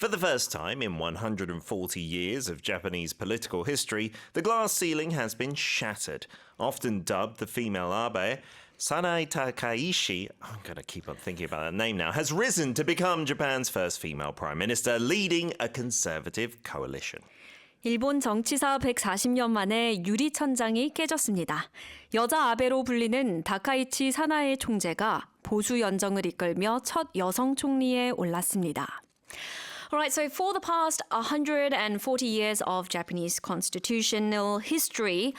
For the first time in 140 years of Japanese political history, the glass ceiling has been shattered. Often dubbed the female Abe, Sanae Takaishi, I'm going to keep on thinking about that name now, has risen to become Japan's first female prime minister, leading a conservative coalition. 일본 정치사 140년 만에 유리천장이 깨졌습니다. 여자 아베로 불리는 다카이치 사나의 총재가 보수 연정을 이끌며 첫 여성 총리에 올랐습니다. Alright, so for the past 140 years of Japanese constitutional history,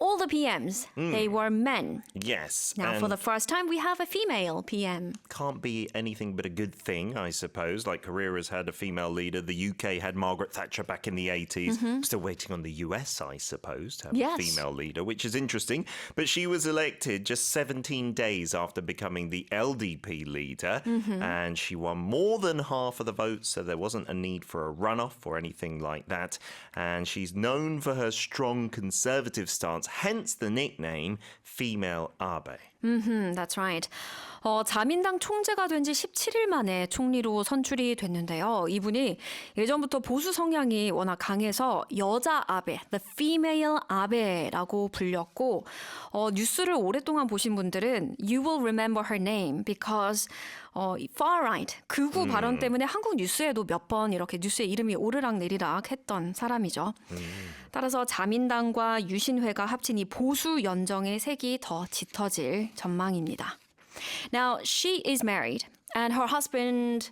all the PMs, they hmm. were men. Yes. Now, and for the first time, we have a female PM. can't be anything but a good thing, I suppose. Like Korea has had a female leader. The UK had Margaret Thatcher back in the 80s. Mm-hmm. Still waiting on the US, I suppose, to have Yes. a female leader, which is interesting. But she was elected just 17 days after becoming the LDP leader. Mm-hmm. And she won more than half of the votes, so there wasn't a need for a runoff or anything like that. And she's known for her strong conservative stance, hence the nickname Female Abe. 음, that's right. 어, 자민당 총재가 된 지 17일 만에 총리로 선출이 됐는데요. 이분이 예전부터 보수 성향이 워낙 강해서 여자 아베, the female 아베라고 불렸고 어, 뉴스를 오랫동안 보신 분들은 you will remember her name because 어, far right 극우 발언 때문에 한국 뉴스에도 몇 번 이렇게 뉴스에 이름이 오르락 내리락 했던 사람이죠. 따라서 자민당과 유신회가 합친 이 보수 연정의 색이 더 짙어질 전망입니다. Now, she is married and her husband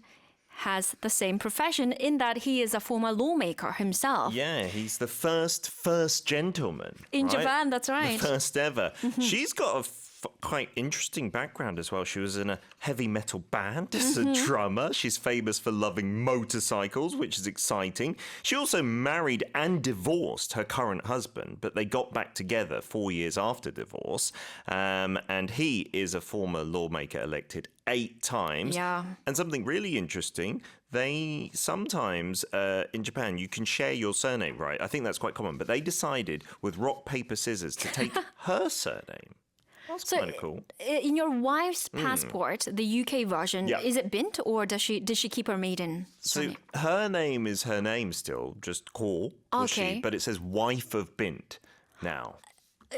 has the same profession in that he is a former lawmaker himself. Yeah, he's the first first gentleman In right? Japan, that's right. The first ever. She's got a f- quite interesting background as well. She was in a heavy metal band as a drummer. She's famous for loving motorcycles, which is exciting. She also married and divorced her current husband, but they got back together four years after divorce. Um, and he is a former lawmaker elected eight times. Yeah. And something really interesting, they sometimes uh, in Japan you can share your surname, right? I think that's quite common. But they decided with rock paper scissors to take her surname. That's So, kind of cool. In your wife's hmm. passport, the UK version, Yeah. is it bint or does she did she keep her maiden So her name is her name still, just Call. was she, but it says wife of Bint now.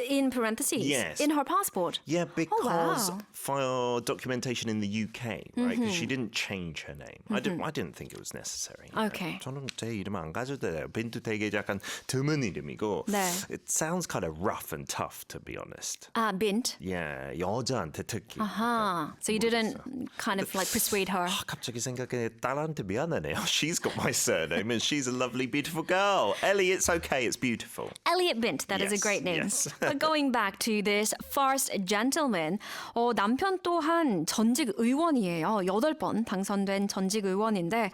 in parentheses Yes. in her passport. Yeah, because wow. for documentation in the UK, right? Because she didn't change her name. I didn't. I didn't think it was necessary. you know. Okay. 저는 제 이름 안 가져도 돼요. 빈도 되게 약간 드문 이름이고. 네. It sounds kind of rough and tough, to be honest. Ah, bint. Yeah, 여자한테 특히. Huh. So you didn't kind of like persuade her. 아, 갑자기 생각해 딸한테 미안하네요. She's got my surname and she's a lovely, beautiful girl. Ellie, it's okay. It's beautiful. Elliot Bint, that is a Yes, great name. yes. going back to this first gentleman, 어, 남편 또한 전직 의원이에요. 여덟 번 당선된 전직 의원인데,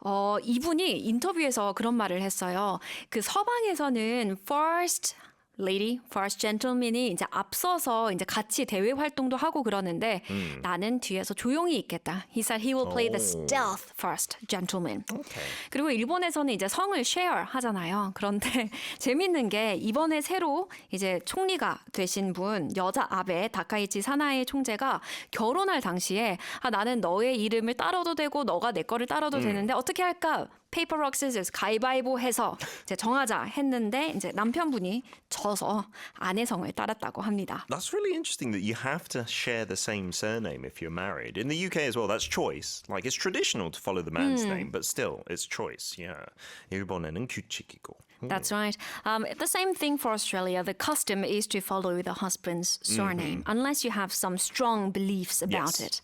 어, 이분이 인터뷰에서 그런 말을 했어요. 그 서방에서는 first lady, first gentleman이 이제 앞서서 이제 같이 대외 활동도 하고 그러는데 나는 뒤에서 조용히 있겠다. He said he will play the 오. stealth first gentleman. Okay. 그리고 일본에서는 이제 성을 share 하잖아요. 그런데 재밌는 게 이번에 새로 이제 총리가 되신 분 여자 아베 다카이치 사나의 총재가 결혼할 당시에 아 나는 너의 이름을 따라도 되고 너가 내 거를 따라도 되는데 어떻게 할까? 페이퍼 럭 시저스 가위바위보 해서 이제 정하자 했는데 이제 남편분이 져서 아내 성을 따랐다고 합니다. That's really interesting that you have to share the same surname if you're married. In the UK as well, that's choice. Like it's traditional to follow the man's name, but still, it's choice. Yeah. 일본에는 규칙이고. That's right. Um, the same thing for Australia. The custom is to follow the husband's surname, unless you have some strong beliefs about Yes. it.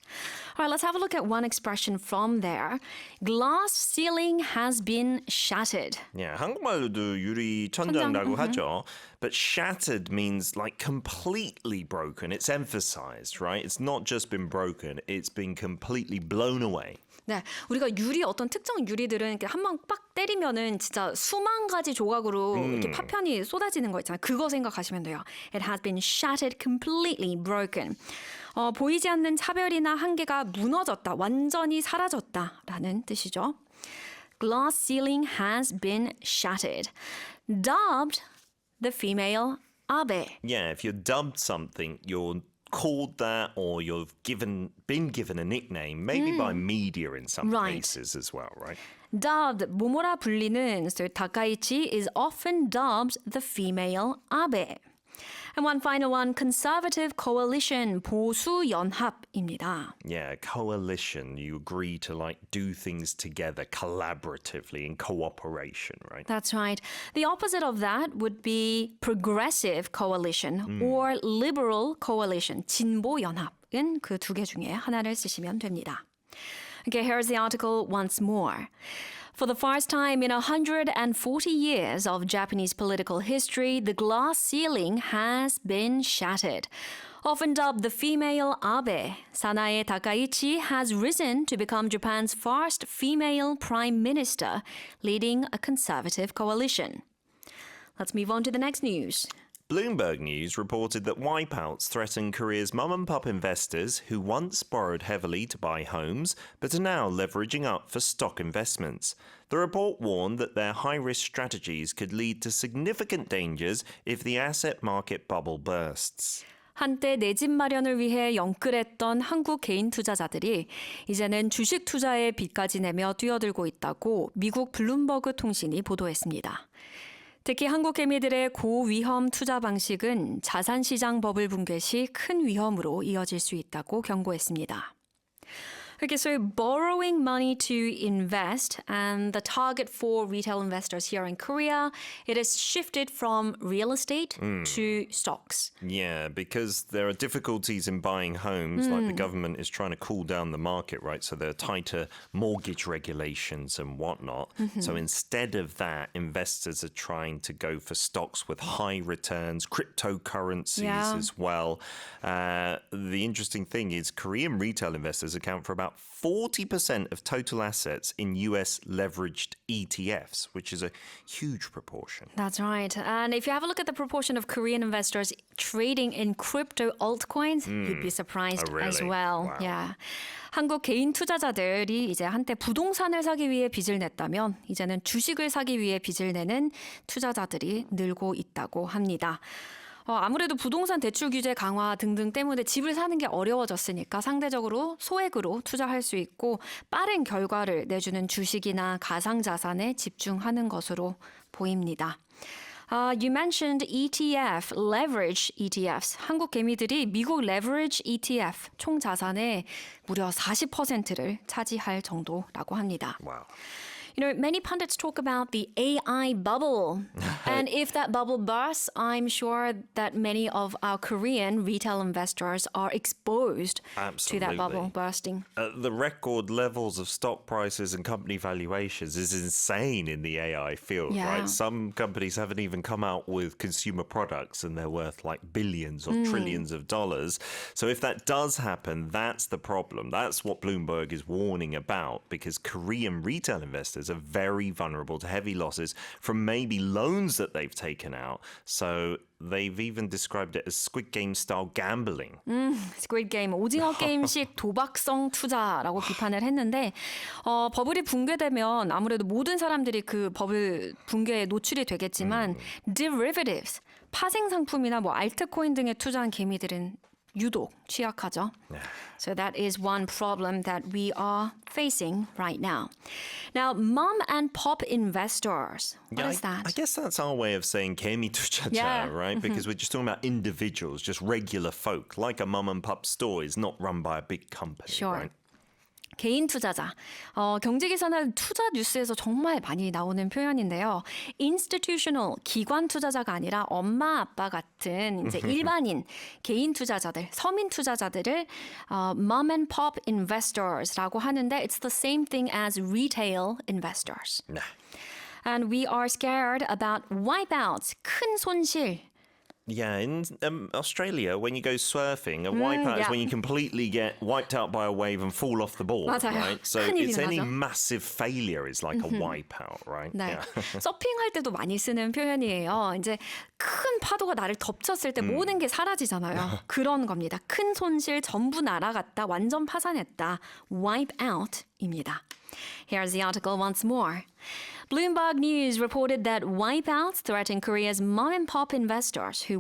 All right, let's have a look at one expression from there. Glass ceiling has been shattered. Yeah, 한국말로도 유리 천장이라고 하죠. But shattered means like completely broken. It's emphasized, right? It's not just been broken, it's been completely blown away. 네, 우리가 유리 어떤 특정 유리들은 이렇게 한방빡 때리면은 진짜 수만 가지 조각으로 이렇게 파편이 쏟아지는 거 있잖아요. 그거 생각하시면 돼요. It has been shattered, completely broken. 어, 보이지 않는 차별이나 한계가 무너졌다, 완전히 사라졌다라는 뜻이죠. Glass ceiling has been shattered. Dubbed the female Abe. Yeah, if you're dubbed something, you're called that or you've given been given a nickname, maybe by media in some Right. cases as well, right? Dubbed 모모라 불리는 so Takaichi is often dubbed the female Abe. And one final one, conservative coalition 보수 연합입니다. Yeah, coalition. You agree to like do things together collaboratively in cooperation, right? That's right. The opposite of that would be progressive coalition or liberal coalition, 진보 연합은 그 두 개 중에 하나를 쓰시면 됩니다. Okay, here's the article once more. For the first time in 140 years of Japanese political history, the glass ceiling has been shattered. Often dubbed the female Abe, Sanae Takaichi has risen to become Japan's first female prime minister, leading a conservative coalition. Let's move on to the next news. Bloomberg News reported that wipeouts threaten Korea's mum and pop investors who once borrowed heavily to buy homes but are now leveraging up for stock investments. The report warned that their high risk strategies could lead to significant dangers if the asset market bubble bursts. 한때 내 집 마련을 위해 영끌했던 한국 개인 투자자들이 이제는 주식 투자에 빚까지 내며 뛰어들고 있다고 미국 블룸버그 통신이 보도했습니다. 특히 한국 개미들의 고위험 투자 방식은 자산 시장 버블 붕괴 시 큰 위험으로 이어질 수 있다고 경고했습니다. Okay, so borrowing money to invest, and the target for retail investors here in Korea, it has shifted from real estate hmm. to stocks. Yeah, because there are difficulties in buying homes, like the hmm. government is trying to cool down the market, right? So there are tighter mortgage regulations and whatnot. So mm-hmm. instead of that, investors are trying to go for stocks with high returns, cryptocurrencies Yeah. as well. Uh, the interesting thing is, Korean retail investors account for about 40% of total assets in US leveraged ETFs, which is a huge proportion. That's right. And if you have a look at the proportion of Korean investors trading in crypto altcoins, you'd be surprised Oh, as really? well. Wow. Yeah. 한국 개인 투자자들이 이제 한때 부동산을 사기 위해 빚을 냈다면 이제는 주식을 사기 위해 빚을 내는 투자자들이 늘고 있다고 합니다. 어, 아무래도 부동산 대출 규제 강화 등등 때문에 집을 사는 게 어려워졌으니까 상대적으로 소액으로 투자할 수 있고 빠른 결과를 내주는 주식이나 가상 자산에 집중하는 것으로 보입니다. Uh, you mentioned ETF, leverage ETFs. 한국 개미들이 미국 leverage ETF 총 자산의 무려 40%를 차지할 정도라고 합니다. Wow. You know, many pundits talk about the AI bubble. and if that bubble bursts, I'm sure that many of our Korean retail investors are exposed to that bubble bursting. Uh, the record levels of stock prices and company valuations is insane in the AI field, Yeah. right? Some companies haven't even come out with consumer products and they're worth like billions or trillions of dollars. So if that does happen, that's the problem. That's what Bloomberg is warning about because Korean retail investors are very vulnerable to heavy losses from maybe loans that they've taken out. So they've even described it as Squid Game style gambling. 스퀴드 게임 오징어 게임식 도박성 투자라고 비판을 했는데 어, 버블이 붕괴되면 아무래도 모든 사람들이 그 버블 붕괴에 노출이 되겠지만 derivatives 파생 상품이나 뭐 알트코인 등에 투자한 개미들은 유독 취약하죠. So that is one problem that we are facing right now. Now, mom and pop investors. What Yeah, is I, that? I guess that's our way of saying 개미 투자자, Yeah. right? Because we're just talking about individuals, just regular folk, like a mum and pop store is not run by a big company, Sure. right? 개인 투자자. 어, 경제기사나 투자 뉴스에서 정말 많이 나오는 표현인데요. institutional, 기관 투자자가 아니라 엄마, 아빠 같은 이제 일반인, 개인 투자자들, 서민 투자자들을 어, mom and pop investors라고 하는데 it's the same thing as retail investors. Nah. And we are scared about wipeouts, 큰 손실. Yeah, in um, Australia, when you go surfing, a wipeout is yeah. when you completely get wiped out by a wave and fall off the board, 맞아요. right? So 큰일이 it's any 나죠. massive failure is like a wipeout, right? 네. Yeah. 서핑할 때도 많이 쓰는 표현이에요. 이제 큰 파도가 나를 덮쳤을 때 모든 게 사라지잖아요. 그런 겁니다. 큰 손실 전부 날아갔다. 완전 파산했다. wipe out입니다. Here's the article once more. Bloomberg News reported that wipeouts threaten Korea's mom and pop investors who